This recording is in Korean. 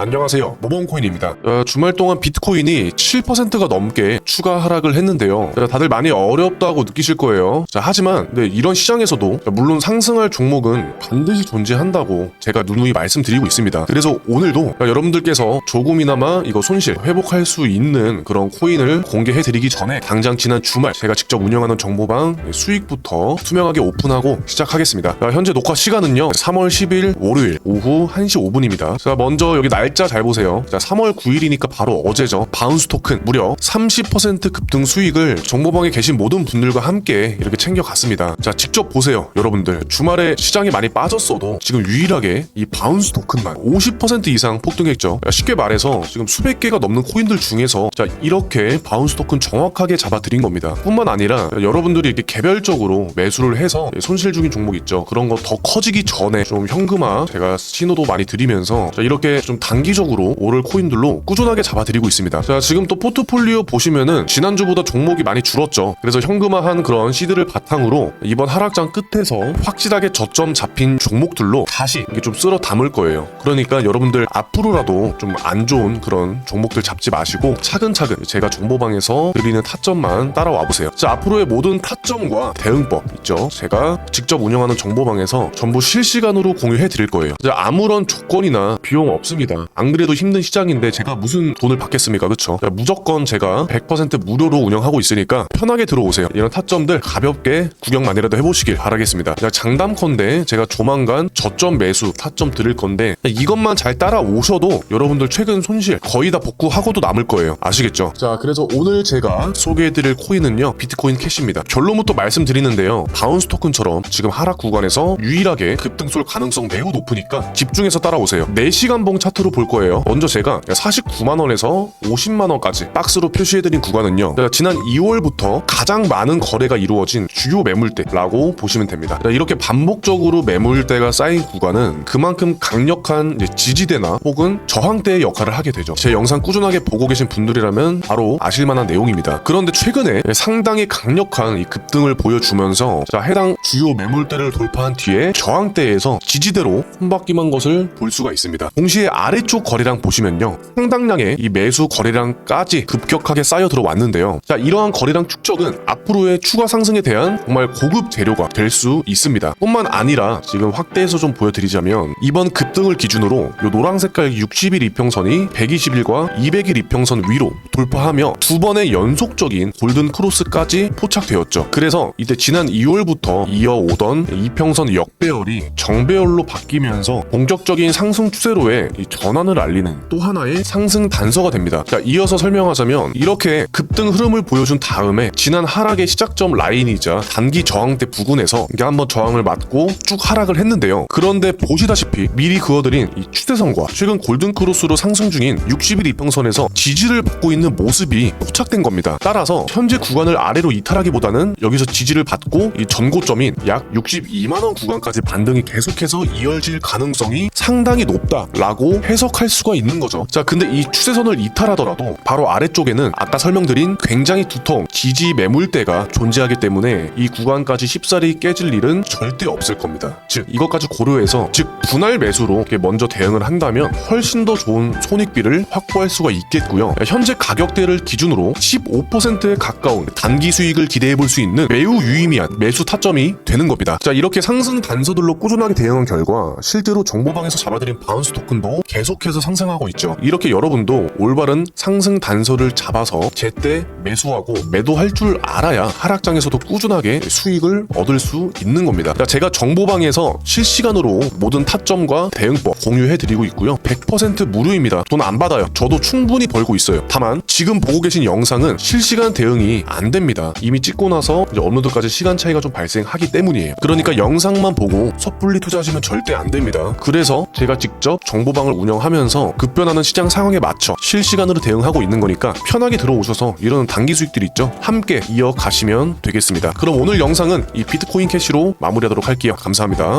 안녕하세요. 모범코인입니다. 어, 주말 동안 비트코인이 7%가 넘게 추가 하락을 했는데요. 자, 다들 많이 어렵다고 느끼실 거예요. 자, 하지만 네, 이런 시장에서도 자, 물론 상승할 종목은 반드시 존재한다고 제가 누누이 말씀드리고 있습니다. 그래서 오늘도 자, 여러분들께서 조금이나마 이거 손실 회복할 수 있는 그런 코인을 공개해 드리기 전에 당장 지난 주말 제가 직접 운영하는 정보방 수익부터 투명하게 오픈하고 시작하겠습니다. 자, 현재 녹화 시간은요. 3월 10일 월요일 오후 1시 5분입니다. 자, 먼저 여기 날짜 잘 보세요. 자, 3월 9일이니까 바로 어제죠. 바운스 토큰 무려 30% 급등 수익을 정보방에 계신 모든 분들과 함께 이렇게 챙겨갔습니다. 자, 직접 보세요. 여러분들. 주말에 시장이 많이 빠졌어도 지금 유일하게 이 바운스 토큰만 50% 이상 폭등했죠. 자, 쉽게 말해서 지금 수백 개가 넘는 코인들 중에서 자, 이렇게 바운스 토큰 정확하게 잡아드린 겁니다. 뿐만 아니라 여러분들이 이렇게 개별적으로 매수를 해서 손실 중인 종목 있죠. 그런 거 더 커지기 전에 좀 현금화 제가 신호도 많이 드리면서 자, 이렇게 좀 단기적으로 오를 코인들로 꾸준하게 잡아드리고 있습니다. 자, 지금 또 포트폴리오 보시면은 지난주보다 종목이 많이 줄었죠. 그래서 현금화한 그런 시드를 바탕으로 이번 하락장 끝에서 확실하게 저점 잡힌 종목들로 다시 이게 좀 쓸어 담을 거예요. 그러니까 여러분들 앞으로라도 좀 안 좋은 그런 종목들 잡지 마시고 차근차근 제가 정보방에서 드리는 타점만 따라와 보세요. 자, 앞으로의 모든 타점과 대응법 있죠. 제가 직접 운영하는 정보방에서 전부 실시간으로 공유해 드릴 거예요. 자, 아무런 조건이나 비용 없습니다. 안 그래도 힘든 시장인데 제가 무슨 돈을 받겠습니까? 그쵸? 자, 무조건 제가 100% 무료로 운영하고 있으니까 편하게 들어오세요. 이런 타점들 가볍게 구경만이라도 해보시길 바라겠습니다. 자, 장담컨대 제가 조만간 저점 매수 타점 드릴 건데 이것만 잘 따라오셔도 여러분들 최근 손실 거의 다 복구하고도 남을 거예요. 아시겠죠? 자, 그래서 오늘 제가 소개해드릴 코인은요 비트코인 캐시입니다. 결론부터 말씀드리는데요. 바운스 토큰처럼 지금 하락 구간에서 유일하게 급등 쏠 가능성 매우 높으니까 집중해서 따라오세요. 4시간 봉 차트로 볼 거예요. 먼저 제가 49만 원에서 50만 원까지 박스로 표시해드린 구간은요. 자, 지난 2월부터 가장 많은 거래가 이루어진 주요 매물대라고 보시면 됩니다. 자, 이렇게 반복적으로 매물대가 쌓인 구간은 그만큼 강력한 지지대나 혹은 저항대의 역할을 하게 되죠. 제 영상 꾸준하게 보고 계신 분들이라면 바로 아실만한 내용입니다. 그런데 최근에 상당히 강력한 이 급등을 보여주면서 자, 해당 주요 매물대를 돌파한 뒤에 저항대에서 지지대로 손바뀜한 것을 볼 수가 있습니다. 동시에 아래 쪽 거래량 보시면요. 상당량의 이 매수 거래량까지 급격하게 쌓여 들어왔는데요. 자, 이러한 거래량 축적은 앞으로의 추가 상승에 대한 정말 고급 재료가 될 수 있습니다. 뿐만 아니라 지금 확대해서 좀 보여드리자면 이번 급등을 기준으로 이 노란 색깔 60일 이평선이 120일과 200일 이평선 위로 돌파하며 두 번의 연속적인 골든 크로스까지 포착되었죠. 그래서 이때 지난 2월부터 이어오던 이평선 역배열이 정배열로 바뀌면서 본격적인 상승 추세로의 이 전환을 알리는 또 하나의 상승 단서가 됩니다. 자, 이어서 설명하자면 이렇게 급등 흐름을 보여준 다음에 지난 하락의 시작점 라인이자 단기 저항대 부근에서 이게 한번 저항을 맞고 쭉 하락을 했는데요. 그런데 보시다시피 미리 그어드린 이 추세선과 최근 골든 크로스로 상승 중인 60일 이평선에서 지지를 받고 있는 모습이 포착된 겁니다. 따라서 현재 구간을 아래로 이탈하기보다는 여기서 지지를 받고 이 전고점인 약 62만 원 구간까지 반등이 계속해서 이어질 가능성이 상당히 높다라고 해 석할 수가 있는 거죠. 자, 근데 이 추세선을 이탈하더라도 바로 아래쪽에는 아까 설명드린 굉장히 두터운 지지 매물대가 존재하기 때문에 이 구간까지 쉽사리 깨질 일은 절대 없을 겁니다. 즉 이것까지 고려해서 즉 분할 매수로 먼저 대응을 한다면 훨씬 더 좋은 손익비를 확보할 수가 있겠고요. 현재 가격대를 기준으로 15%에 가까운 단기 수익을 기대해 볼 수 있는 매우 유의미한 매수 타점이 되는 겁니다. 자 이렇게 상승 단서들로 꾸준하게 대응한 결과 실제로 정보방에서 잡아드린 바운스 토큰도 계속 해서 상승하고 있죠. 이렇게 여러분도 올바른 상승 단서를 잡아서 제때 매수하고 매도할 줄 알아야 하락장에서도 꾸준하게 수익을 얻을 수 있는 겁니다. 자, 제가 정보방에서 실시간으로 모든 타점과 대응법 공유해드리고 있고요. 100% 무료입니다. 돈 안 받아요. 저도 충분히 벌고 있어요. 다만 지금 보고 계신 영상은 실시간 대응이 안 됩니다. 이미 찍고 나서 이제 업로드까지 시간 차이가 좀 발생하기 때문이에요. 그러니까 영상만 보고 섣불리 투자하시면 절대 안 됩니다. 그래서 제가 직접 정보방을 운영 하면서 급변하는 시장 상황에 맞춰 실시간으로 대응하고 있는 거니까 편하게 들어오셔서 이런 단기 수익들 있죠? 함께 이어가시면 되겠습니다. 그럼 오늘 영상은 이 비트코인 캐시로 마무리하도록 할게요. 감사합니다.